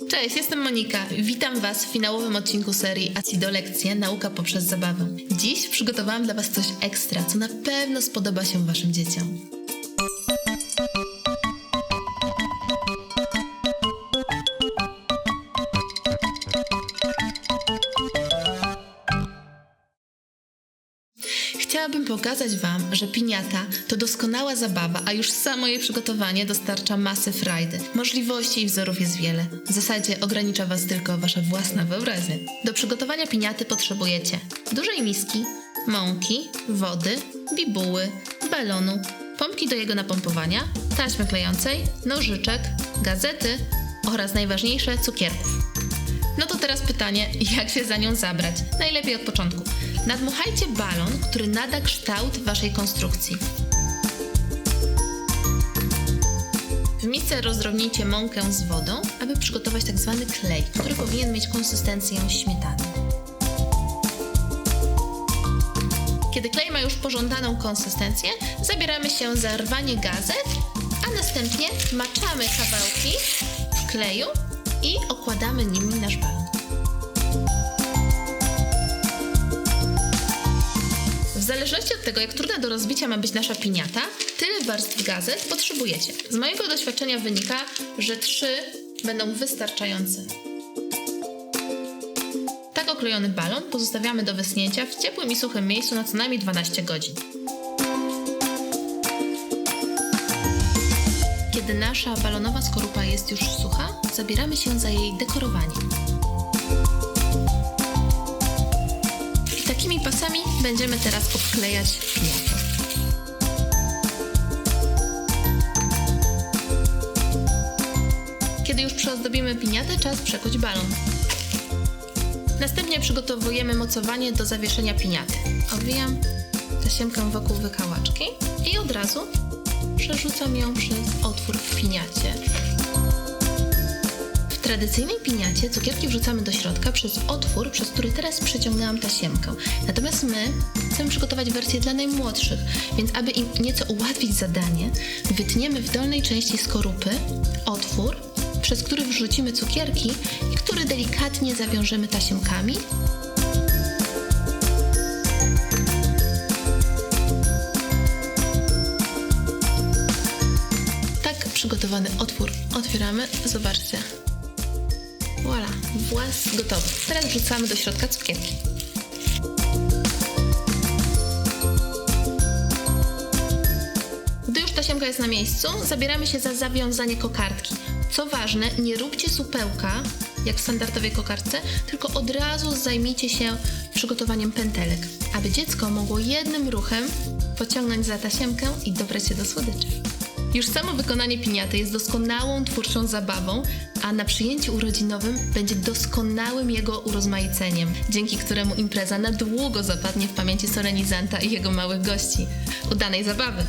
Cześć, jestem Monika. Witam Was w finałowym odcinku serii Acido Lekcje Nauka poprzez zabawę. Dziś przygotowałam dla Was coś ekstra, co na pewno spodoba się Waszym dzieciom. Chciałabym pokazać Wam, że piniata to doskonała zabawa, a już samo jej przygotowanie dostarcza masy frajdy. Możliwości i wzorów jest wiele. W zasadzie ogranicza Was tylko Wasza własna wyobraźnia. Do przygotowania piniaty potrzebujecie dużej miski, mąki, wody, bibuły, balonu, pompki do jego napompowania, taśmy klejącej, nożyczek, gazety oraz najważniejsze cukierków. No to teraz pytanie, jak się za nią zabrać? Najlepiej od początku. Nadmuchajcie balon, który nada kształt waszej konstrukcji. W misce rozdrobnijcie mąkę z wodą, aby przygotować tak zwany klej, który powinien mieć konsystencję śmietany. Kiedy klej ma już pożądaną konsystencję, zabieramy się za rwanie gazet, a następnie maczamy kawałki kleju i okładamy nimi zależności od tego, jak trudna do rozbicia ma być nasza piniata, tyle warstw gazet potrzebujecie. Z mojego doświadczenia wynika, że trzy będą wystarczające. Tak oklejony balon pozostawiamy do wysnięcia w ciepłym i suchym miejscu na co najmniej 12 godzin. Kiedy nasza balonowa skorupa jest już sucha, zabieramy się za jej dekorowanie. Takimi pasami będziemy teraz obklejać piniatę. Kiedy już przyozdobimy piniatę, czas przekuć balon. Następnie przygotowujemy mocowanie do zawieszenia piniaty. Obwijam tasiemkę wokół wykałaczki i od razu przerzucam ją przez otwór w piniacie. Tradycyjnej piniacie cukierki wrzucamy do środka przez otwór, przez który teraz przeciągnęłam tasiemkę. Natomiast my chcemy przygotować wersję dla najmłodszych, więc aby im nieco ułatwić zadanie, wytniemy w dolnej części skorupy otwór, przez który wrzucimy cukierki i który delikatnie zawiążemy tasiemkami Tak przygotowany otwór otwieramy. Zobaczcie. Włas gotowy. Teraz wrzucamy do środka cukierki. Gdy już tasiemka jest na miejscu, zabieramy się za zawiązanie kokardki. Co ważne, nie róbcie supełka, jak w standardowej kokardce, tylko od razu zajmijcie się przygotowaniem pętelek, aby dziecko mogło jednym ruchem pociągnąć za tasiemkę i dobrać się do słodyczy. Już samo wykonanie piniaty jest doskonałą twórczą zabawą, a na przyjęciu urodzinowym będzie doskonałym jego urozmaiceniem, dzięki któremu impreza na długo zapadnie w pamięci solenizanta i jego małych gości. Udanej zabawy!